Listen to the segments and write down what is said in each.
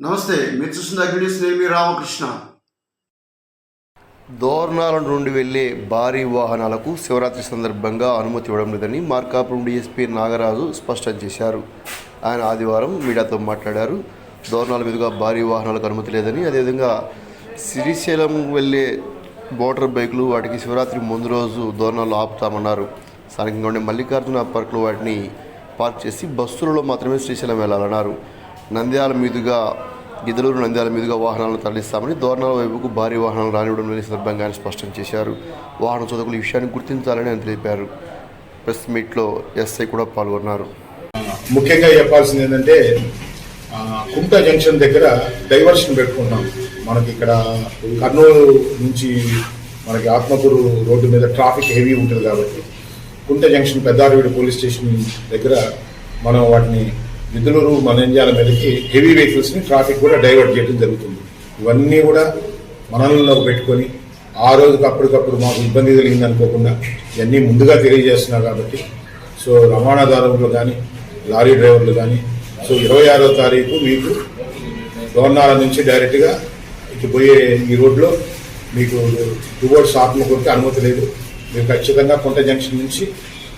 నమస్తే మీరు చూస్తున్న అగ్ని న్యూస్ రామకృష్ణ. దోర్నాల నుండి వెళ్ళే భారీ వాహనాలకు శివరాత్రి సందర్భంగా అనుమతి ఇవ్వడం లేదని మార్కాపురం డీఎస్పీ నాగరాజు స్పష్టం చేశారు. ఆయన ఆదివారం మీడియాతో మాట్లాడారు. దోర్నాల మీదుగా భారీ వాహనాలకు అనుమతి లేదని అదేవిధంగా శ్రీశైలం వెళ్ళే మోటార్ బైకులు వాటికి శివరాత్రి ముందు రోజు దోర్నాలు ఆపుతామన్నారు. స్థానికంగా ఉండే మల్లికార్జున పార్క్లో వాటిని పార్క్ చేసి బస్సులలో మాత్రమే శ్రీశైలం వెళ్ళాలన్నారు. నంద్యాల మీదుగా గిద్దలూరు నంద్యాల మీదుగా వాహనాలను తరలిస్తామని దోర్నాల వైపుకు భారీ వాహనాలు రానివ్వడం లేని సందర్భంగా ఆయన స్పష్టం చేశారు. వాహన చోదకులు ఈ విషయాన్ని గుర్తించాలని ఆయన తెలిపారు. ప్రెస్ మీట్లో ఎస్ఐ కూడా పాల్గొన్నారు. ముఖ్యంగా చెప్పాల్సింది ఏంటంటే కుంట జంక్షన్ దగ్గర డైవర్షన్ పెట్టుకుంటాం. మనకి ఇక్కడ కర్నూలు నుంచి మనకి ఆత్మకూరు రోడ్డు మీద ట్రాఫిక్ హెవీ ఉంటుంది కాబట్టి. Kunta junction Peddaraveedu police station దగ్గర మనం వాటిని విధులూరు మనంజాల మీదకి హెవీ వెహికల్స్ని ట్రాఫిక్ కూడా డైవర్ట్ చేయడం జరుగుతుంది. ఇవన్నీ కూడా మనలో పెట్టుకొని ఆ రోజుకి అప్పటికప్పుడు మాకు ఇబ్బంది కలిగింది అనుకోకుండా ఇవన్నీ ముందుగా తెలియజేస్తున్నారు కాబట్టి సో రవాణాదారులు కానీ లారీ డ్రైవర్లు కానీ సో ఇరవై ఆరో తారీఖు మీకు దోర్నాల నుంచి డైరెక్ట్గా ఇటు పోయే ఈ రోడ్లో మీకు టువర్డ్స్ ఆత్మకూరుకి అనుమతి లేదు. మీరు ఖచ్చితంగా కొంట జంక్షన్ నుంచి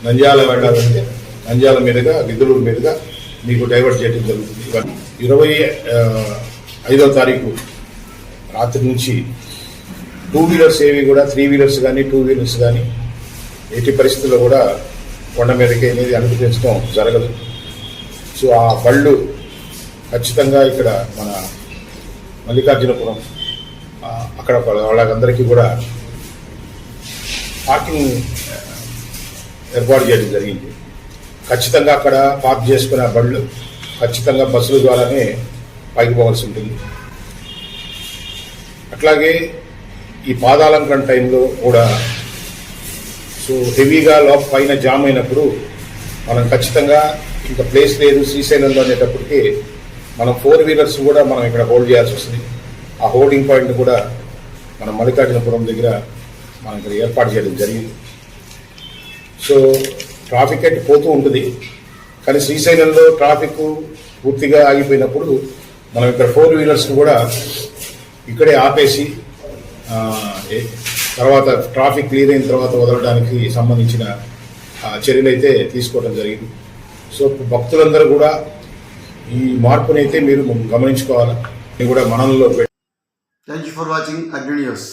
నంద్యాల వెళ్ళాలంటే నంద్యాల మీదుగా గిద్దలూరు మీదుగా మీకు డైవర్ట్ చేయడం జరుగుతుంది. ఇవన్నీ ఇరవై ఐదో తారీఖు రాత్రి నుంచి టూ వీలర్స్ ఏవి కూడా త్రీ వీలర్స్ కానీ టూ వీలర్స్ కానీ ఎట్టి పరిస్థితుల్లో కూడా కొండ మీదకి అనేది అనుమతించడం జరగదు. సో ఆ బళ్ళు ఖచ్చితంగా ఇక్కడ మన మల్లికార్జునపురం అక్కడ వాళ్ళందరికీ కూడా పార్కింగ్ ఏర్పాటు చేయడం జరిగింది. ఖచ్చితంగా అక్కడ పార్క్ చేసుకున్న బళ్ళు ఖచ్చితంగా బస్సుల ద్వారానే పైకి పోవాల్సి ఉంటుంది. అట్లాగే ఈ పాదాలంకరణ టైంలో కూడా సో హెవీగా లోప పైన జామ్ అయినప్పుడు మనం ఖచ్చితంగా ఇంకా ప్లేస్ లేదు శ్రీశైలంలో అనేటప్పటికి మనం ఫోర్ వీలర్స్ కూడా మనం ఇక్కడ హోల్డ్ చేయాల్సి వస్తుంది. ఆ హోల్డింగ్ పాయింట్ కూడా మనం మల్లికార్జునపురం దగ్గర మనం ఇక్కడ ఏర్పాటు చేయడం జరిగింది. సో ట్రాఫిక్ అయితే పోతూ ఉంటుంది. కానీ శ్రీశైలంలో ట్రాఫిక్ పూర్తిగా ఆగిపోయినప్పుడు మనం ఇక్కడ ఫోర్ వీలర్స్ కూడా ఇక్కడే ఆపేసి తర్వాత ట్రాఫిక్ క్లియర్ అయిన తర్వాత వదలడానికి సంబంధించిన చర్యలు అయితే తీసుకోవడం జరిగింది. సో భక్తులందరూ కూడా ఈ మార్పునైతే మీరు గమనించుకోవాలి. కూడా మనంలో పెట్టి thank you for watching Agni news